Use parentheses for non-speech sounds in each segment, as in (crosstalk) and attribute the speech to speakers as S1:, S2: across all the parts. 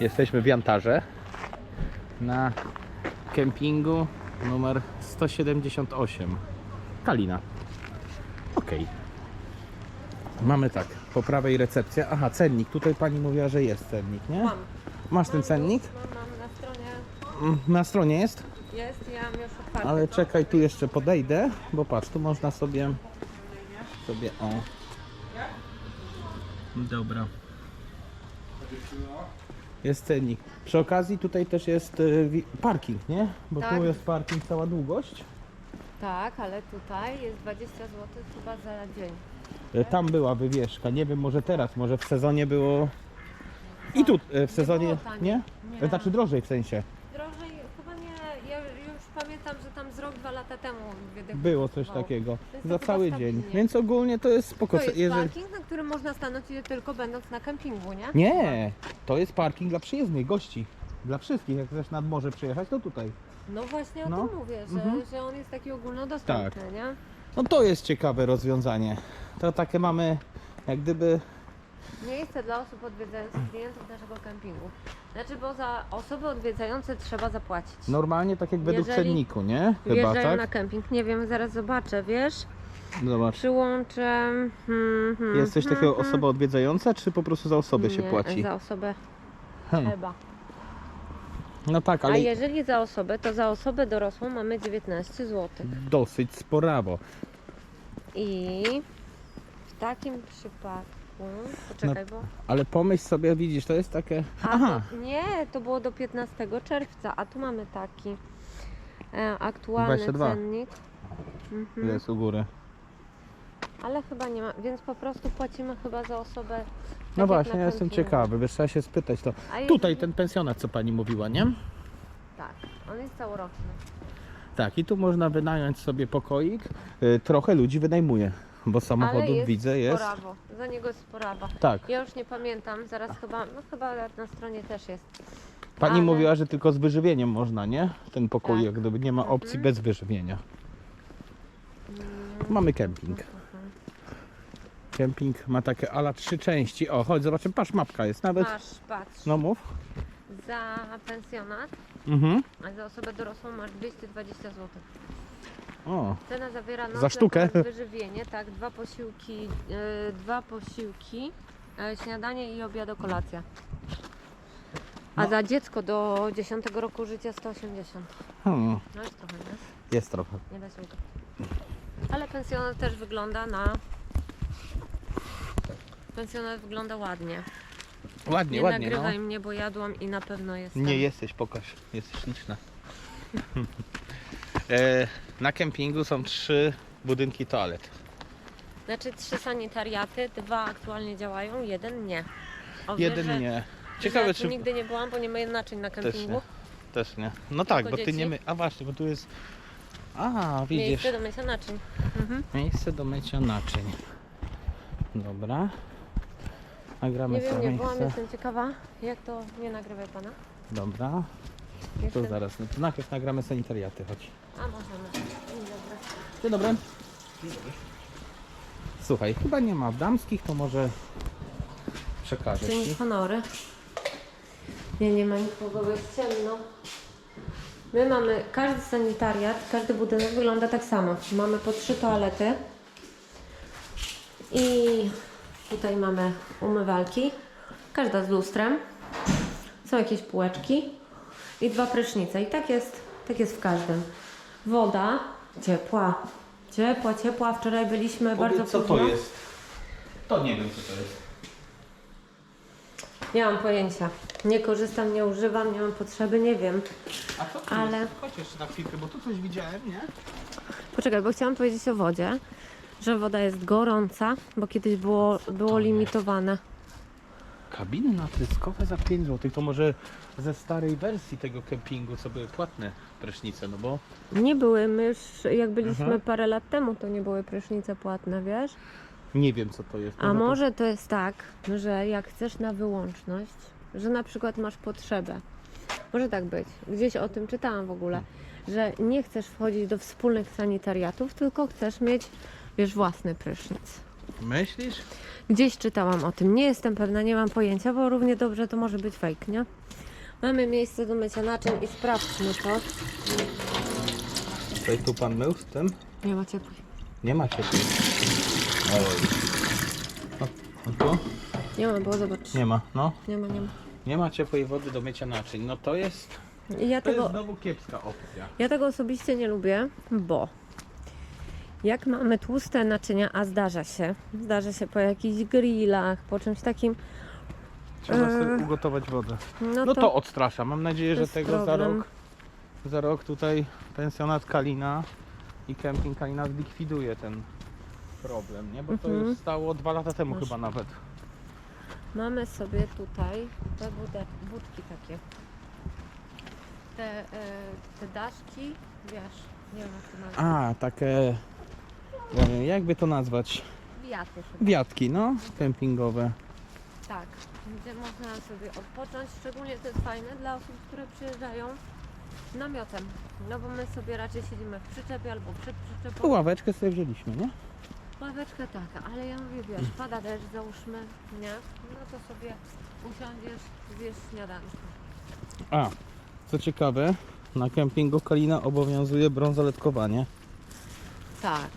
S1: Jesteśmy w Jantarze na kempingu numer 178 Kalina. Okej. Mamy tak, po prawej recepcja. Aha, cennik. Tutaj pani mówiła, że jest cennik, nie?
S2: Mam.
S1: Masz ten cennik?
S2: Mam, mam na stronie.
S1: Mm, Na stronie jest?
S2: Jest, ja mam już otwarty.
S1: Ale czekaj, tu jeszcze podejdę, bo patrz, tu można sobie sobie o. Dobra. Jest cennik. Przy okazji tutaj też jest y, wi- parking, nie? Bo
S2: Tak.
S1: tu jest parking cała długość.
S2: Tak, ale tutaj jest 20 zł chyba za dzień.
S1: Y, Tam była wywieszka. Nie wiem, może teraz, może w sezonie było. I tu y, w sezonie.
S2: było taniej.
S1: Nie?
S2: Nie.
S1: Znaczy drożej w sensie.
S2: Drożej chyba nie. Ja już pamiętam, że tam z rok, dwa lata temu
S1: Było coś takiego. Za
S2: chyba
S1: cały dzień.
S2: stabilnie.
S1: Więc ogólnie to jest spoko.
S2: To jest
S1: Jeżeli-
S2: parking, na którym można stanąć tylko będąc na kempingu, nie?
S1: Nie, to jest parking dla przyjezdnych gości. Dla wszystkich, jak chcesz nad morze przyjechać, to tutaj.
S2: No właśnie o
S1: No.
S2: tym mówię, że,
S1: Mhm.
S2: że on jest taki ogólnodostępny, nie?
S1: No to jest ciekawe rozwiązanie. To takie mamy, jak gdyby,
S2: Miejsce dla osób odwiedzających klientów naszego kempingu. Znaczy, bo za osoby odwiedzające trzeba zapłacić.
S1: normalnie tak jak według
S2: Jeżeli
S1: cenniku, nie? Chyba,
S2: Wjeżdżają na
S1: tak?
S2: kemping. Nie wiem, zaraz zobaczę, wiesz?
S1: Zobacz.
S2: Przyłączę. Hmm, hmm,
S1: Jest coś
S2: hmm,
S1: takiego
S2: hmm.
S1: osoba odwiedzająca, czy po prostu za osobę się
S2: Nie,
S1: płaci?
S2: Za osobę
S1: Hmm.
S2: chyba.
S1: No tak,
S2: A
S1: ale
S2: jeżeli za osobę, to za osobę dorosłą mamy 19 zł.
S1: dosyć sporawo.
S2: I w takim przypadku. Poczekaj, bo.
S1: Ale pomyśl sobie, widzisz, to jest takie...
S2: A
S1: Aha,
S2: to, nie, to było do 15 czerwca, a tu mamy taki e, aktualny
S1: 22.
S2: cennik. Mhm.
S1: jest u góry.
S2: Ale chyba nie ma, więc po prostu płacimy chyba za osobę. tak
S1: No właśnie, ja jestem ciekawy, wiesz, trzeba się spytać to.
S2: A
S1: Tutaj
S2: jeżeli-
S1: ten pensjonat, co pani mówiła, nie?
S2: Tak, on jest całoroczny.
S1: Tak, i tu można wynająć sobie pokoik. Y, Trochę ludzi wynajmuje, bo
S2: Ale
S1: samochodów
S2: jest
S1: widzę jest.
S2: Za niego jest sporawa.
S1: Tak.
S2: Ja już nie pamiętam, zaraz chyba, no chyba na stronie też jest.
S1: Pani
S2: ale-
S1: mówiła, że tylko z wyżywieniem można, nie? Ten pokój,
S2: Tak.
S1: jak gdyby nie ma opcji bez wyżywienia. Mamy kemping. Kemping ma takie ala trzy części. O, chodź, zobaczymy, patrz, mapka jest nawet.
S2: Masz, patrz,
S1: No mów.
S2: za pensjonat,
S1: Mhm.
S2: a za osobę dorosłą masz 220 zł.
S1: O,
S2: Cena zawiera
S1: Za sztukę?
S2: oraz (laughs) wyżywienie, tak, dwa posiłki, e, dwa posiłki, e, śniadanie i obiad, kolacja. A
S1: No.
S2: za dziecko do 10 roku życia 180.
S1: hmm,
S2: No jest trochę, nie?
S1: jest trochę.
S2: Nie da się ukryć. Ale pensjonat też wygląda na... Pensjonat wygląda ładnie.
S1: Ładnie,
S2: Nie
S1: ładnie, no.
S2: nagrywaj mnie, bo jadłam i na pewno jest
S1: Nie jesteś, pokaż. Jesteś śliczna. (laughs) e, na kempingu są trzy budynki toalet.
S2: Znaczy trzy sanitariaty, dwa aktualnie działają, jeden nie. O,
S1: Jeden nie. Ciekawe, czy...
S2: nigdy nie byłam, bo nie ma naczyń na
S1: Też
S2: kempingu.
S1: nie. Też nie. No tak, bo ty
S2: dzieci.
S1: nie my. A właśnie, bo tu jest. A, widzisz.
S2: Miejsce do mycia naczyń. Mhm.
S1: Miejsce do mycia naczyń. Dobra. Nagramy
S2: Nie wiem, nie byłam,
S1: miejsce.
S2: jestem ciekawa, jak to nie nagrywaj pana.
S1: Dobra. To
S2: Jestem...
S1: zaraz. No to najpierw nagramy sanitariaty, chodź.
S2: A możemy. Dzień dobry.
S1: Dzień dobry. Słuchaj, chyba nie ma damskich, to może przekażę
S2: Czyń
S1: ci.
S2: honory. Nie, nie ma nikogo, bo jest ciemno. My mamy, każdy sanitariat, każdy budynek wygląda tak samo. Mamy po trzy toalety. I tutaj mamy umywalki. Każda z lustrem. Są jakieś półeczki. I dwa prysznice. I tak jest, tak jest w każdym. Woda ciepła. Ciepła, ciepła. Wczoraj byliśmy bardzo
S1: Powiedz, co to
S2: późno.
S1: jest? To nie wiem, co to jest.
S2: Nie mam pojęcia. Nie korzystam, nie używam, nie mam potrzeby, nie wiem.
S1: A co to
S2: Ale-
S1: jest? Chodź jeszcze na chwilkę, bo tu coś widziałem, nie?
S2: Poczekaj, bo chciałam powiedzieć o wodzie, że woda jest gorąca, bo kiedyś było, było limitowane.
S1: Kabiny natryskowe za 5 zł. To może ze starej wersji tego kempingu, co były płatne prysznice, no bo
S2: Nie były, my już jak byliśmy
S1: Mhm.
S2: parę lat temu, to nie były prysznice płatne, wiesz?
S1: nie wiem co to jest.
S2: A
S1: to-
S2: może to jest tak, że jak chcesz na wyłączność, że na przykład masz potrzebę, może tak być, gdzieś o tym czytałam w ogóle, że nie chcesz wchodzić do wspólnych sanitariatów, tylko chcesz mieć, wiesz, własny prysznic.
S1: Myślisz?
S2: Gdzieś czytałam o tym. Nie jestem pewna, nie mam pojęcia, bo równie dobrze to może być fake, nie? Mamy miejsce do mycia naczyń i sprawdźmy to.
S1: Tutaj tu pan mył z tym?
S2: Nie ma ciepłej.
S1: Nie ma ciepłej. Oj. O, a tu?
S2: Nie ma, bo zobacz.
S1: Nie ma, no.
S2: Nie ma, nie ma.
S1: Nie ma ciepłej wody do mycia naczyń. No to jest,
S2: ja
S1: to jest
S2: tego,
S1: znowu kiepska opcja.
S2: ja tego osobiście nie lubię, bo jak mamy tłuste naczynia, a zdarza się, zdarza się po jakichś grillach, po czymś takim,
S1: Trzeba
S2: Eee.
S1: sobie ugotować wodę.
S2: no,
S1: No
S2: to,
S1: to odstrasza. Mam nadzieję,
S2: to
S1: że tego za
S2: problem.
S1: rok, za rok tutaj pensjonat Kalina i kemping Kalina zlikwiduje ten problem, nie? Bo to
S2: Mhm.
S1: już stało dwa lata temu
S2: Masz.
S1: chyba nawet.
S2: mamy sobie tutaj te budki takie. Te, e, te daszki, wiesz, nie wiem jak to nazwać.
S1: A, takie, wiem, jakby to nazwać?
S2: Wiaty chyba.
S1: Wiatki, no, kempingowe.
S2: Tak, gdzie można sobie odpocząć. Szczególnie to jest fajne dla osób, które przyjeżdżają namiotem. No bo my sobie raczej siedzimy w przyczepie albo przed
S1: Tu
S2: przyczepą.
S1: ławeczkę sobie wzięliśmy, nie?
S2: Ławeczkę tak, ale ja mówię, wiesz, pada deszcz, załóżmy, nie? No to sobie usiądziesz, zjesz śniadanko.
S1: A, co ciekawe, na kempingu Kalina obowiązuje brązoletkowanie.
S2: Tak.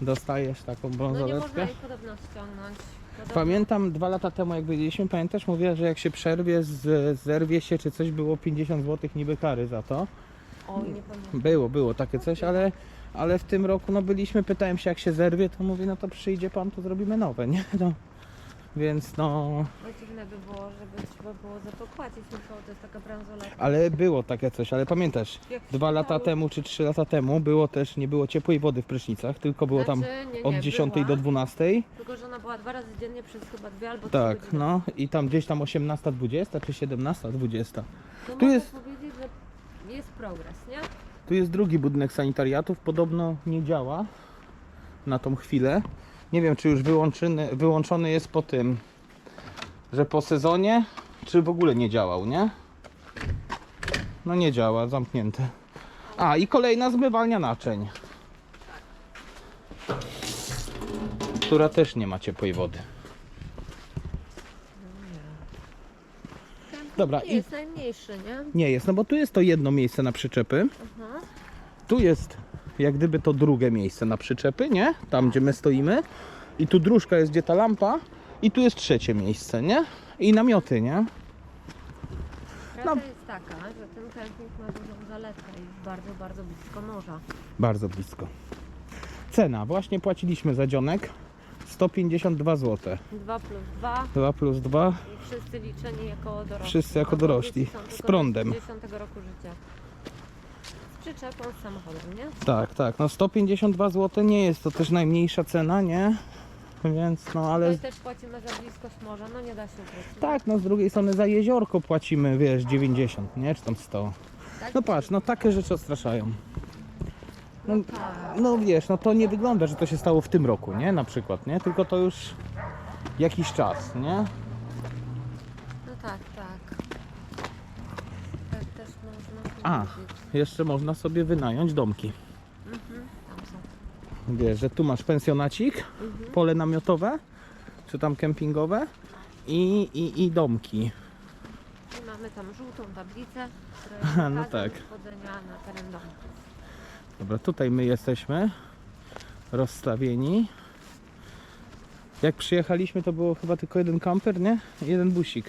S1: Dostajesz taką
S2: No nie
S1: brązoletkę.
S2: można jej podobno ściągnąć. Podobno...
S1: Pamiętam dwa lata temu jak byliśmy, pamiętasz, mówiła, że jak się przerwie, z, zerwie się czy coś, było 50 zł niby kary za to.
S2: Oj, nie pamiętam.
S1: Było, było takie coś, ale, ale w tym roku no byliśmy, pytałem się jak się zerwie, to mówi, no to przyjdzie pan, to zrobimy nowe, nie? No, więc no,
S2: dziwne by było, żeby trzeba było za to płacić, to jest taka bransoletka.
S1: ale było takie coś, ale pamiętasz,
S2: Jak
S1: dwa lata temu czy trzy lata temu było też, nie było ciepłej wody w prysznicach, tylko było tam
S2: Znaczy, nie, nie,
S1: od 10
S2: była,
S1: do 12.
S2: Tylko, że ona była dwa razy dziennie przez chyba dwie albo trzy
S1: Tak,
S2: godziny.
S1: no i tam gdzieś tam 18.20 czy 17.20.
S2: To
S1: tu jest-
S2: powiedzieć, że jest progres, nie?
S1: Tu jest drugi budynek sanitariatów, podobno nie działa na tą chwilę. Nie wiem, czy już wyłączony, wyłączony jest po tym, że po sezonie, czy w ogóle nie działał, nie? No nie działa, zamknięte. A i kolejna zmywalnia naczyń. Która też nie ma ciepłej wody. Dobra,
S2: Nie
S1: i
S2: jest najmniejszy, nie?
S1: nie jest, no bo tu jest to jedno miejsce na przyczepy.
S2: Aha.
S1: Tu jest jak gdyby to drugie miejsce na przyczepy, nie? Tam gdzie my stoimy. I tu dróżka jest gdzie ta lampa. I tu jest trzecie miejsce, nie? I namioty, nie?
S2: Prawda
S1: No.
S2: jest taka, że ten kemping ma dużą zaletę i jest bardzo, bardzo blisko morza.
S1: Bardzo blisko. Cena. Właśnie płaciliśmy za dzionek 152 zł.
S2: 2 plus 2
S1: 2 plus 2.
S2: i wszyscy liczeni jako dorośli.
S1: Wszyscy jako dorośli. Z prądem.
S2: do 10 roku życia. Przyczepą, z samochodem, nie?
S1: Tak, tak. No 152 zł nie jest to też najmniejsza cena, nie? Więc no ale
S2: Ale też płacimy za bliskość morza, no nie da się ukryć.
S1: tak, no z drugiej strony za jeziorko płacimy, wiesz, 90, nie? Czy tam 100.
S2: Tak?
S1: No patrz, no takie rzeczy odstraszają.
S2: No tak.
S1: No wiesz, no to nie wygląda, że to się stało w tym roku, nie? Na przykład, nie? Tylko to już jakiś czas, nie?
S2: No tak, tak. Tak też można
S1: A.
S2: powiedzieć.
S1: Jeszcze można sobie wynająć domki.
S2: Mhm.
S1: Wiesz, że tu masz pensjonacik,
S2: Mhm.
S1: pole namiotowe, czy tam kempingowe i, i, i domki.
S2: I mamy tam żółtą tablicę, która (laughs)
S1: no tak.
S2: wchodzenia na teren domu.
S1: Dobra, tutaj my jesteśmy rozstawieni. Jak przyjechaliśmy, to było chyba tylko jeden kamper, nie? Jeden busik.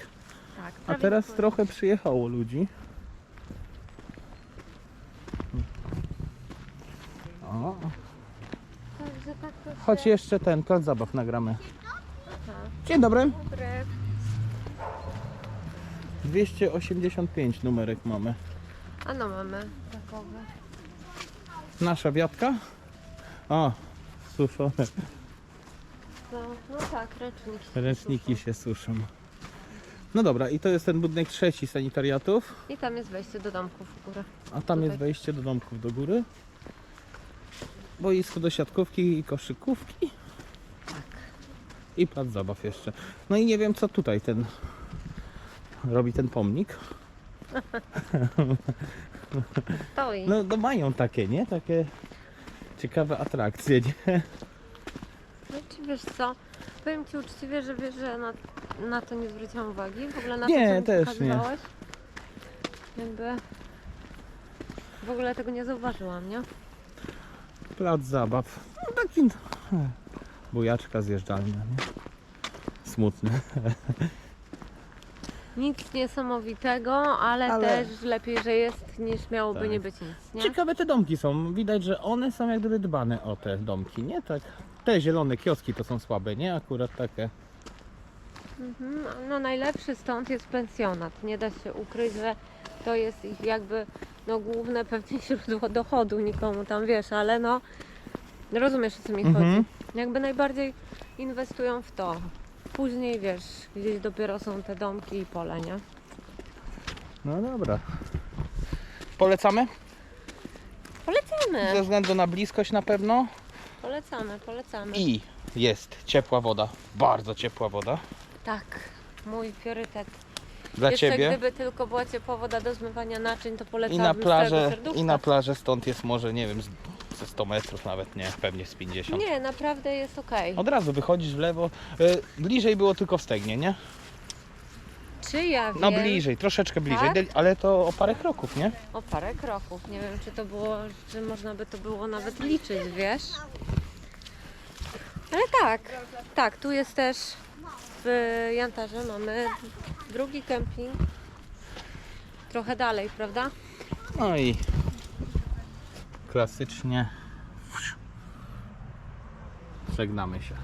S2: Tak,
S1: A teraz trochę przyjechało ludzi. O,
S2: tak to
S1: chodź jeszcze ten plac zabaw nagramy.
S2: Aha.
S1: Dzień dobry.
S2: Dobry.
S1: 285 numerek mamy.
S2: A no mamy takowe.
S1: Nasza wiatka. O, suszone.
S2: No, no tak, ręczniki.
S1: Ręczniki się suszą. No dobra, i to jest ten budynek trzeci sanitariatów.
S2: I tam jest wejście do domków w górę.
S1: A tam jest
S2: Tutaj.
S1: wejście do domków do góry. Boisko do siatkówki i koszykówki. I plac zabaw jeszcze. No i nie wiem co tutaj ten robi ten pomnik. (laughs)
S2: Stoi.
S1: No, no mają takie, nie? Takie ciekawe atrakcje, nie?
S2: No czy wiesz co? Powiem Ci uczciwie, że wiesz, że na, na to nie zwróciłam uwagi. W ogóle na
S1: Nie,
S2: to, co mi
S1: też nie.
S2: pokazywałeś. Jakby... W ogóle tego nie zauważyłam, nie?
S1: Plac zabaw. No taki... e, Bujaczka zjeżdżalnia, nie? Smutny. (laughs)
S2: Nic niesamowitego, ale,
S1: Ale-
S2: też lepiej, że jest niż miałoby
S1: Tak.
S2: nie być nic, nie?
S1: Ciekawe te domki są. Widać, że one są jak gdyby dbane o te domki, nie? Tak. Te zielone kioski to są słabe, nie? Akurat takie.
S2: Mhm, no najlepszy stąd jest pensjonat. Nie da się ukryć, że to jest ich jakby no główne pewnie (laughs) źródło dochodu nikomu tam wiesz, ale no rozumiesz o co mi
S1: Mhm.
S2: chodzi. Jakby najbardziej inwestują w to. Później wiesz, gdzieś dopiero są te domki i pole, nie?
S1: No dobra. Polecamy? Ze
S2: Polecamy,
S1: względu na bliskość na pewno.
S2: polecamy, polecamy.
S1: I jest ciepła woda. Bardzo ciepła woda.
S2: Tak, mój priorytet.
S1: Dla
S2: Jeszcze
S1: ciebie.
S2: gdyby tylko była ciepła woda do zmywania naczyń, to
S1: I na plażę, i na plażę stąd jest może, nie wiem, z- ze 100 metrów nawet, nie, pewnie z 50.
S2: Nie, naprawdę jest okej.
S1: Od razu wychodzisz w lewo. E, bliżej było tylko w Stegnie, nie?
S2: Czy ja wiem?
S1: No bliżej, troszeczkę bliżej,
S2: Tak?
S1: ale to o parę kroków, nie?
S2: O parę kroków. Nie wiem, czy to było, czy można by to było nawet liczyć, wiesz? Ale tak, tak, tu jest też w Jantarze mamy drugi kemping. Trochę dalej, prawda?
S1: No i klasycznie żegnamy się.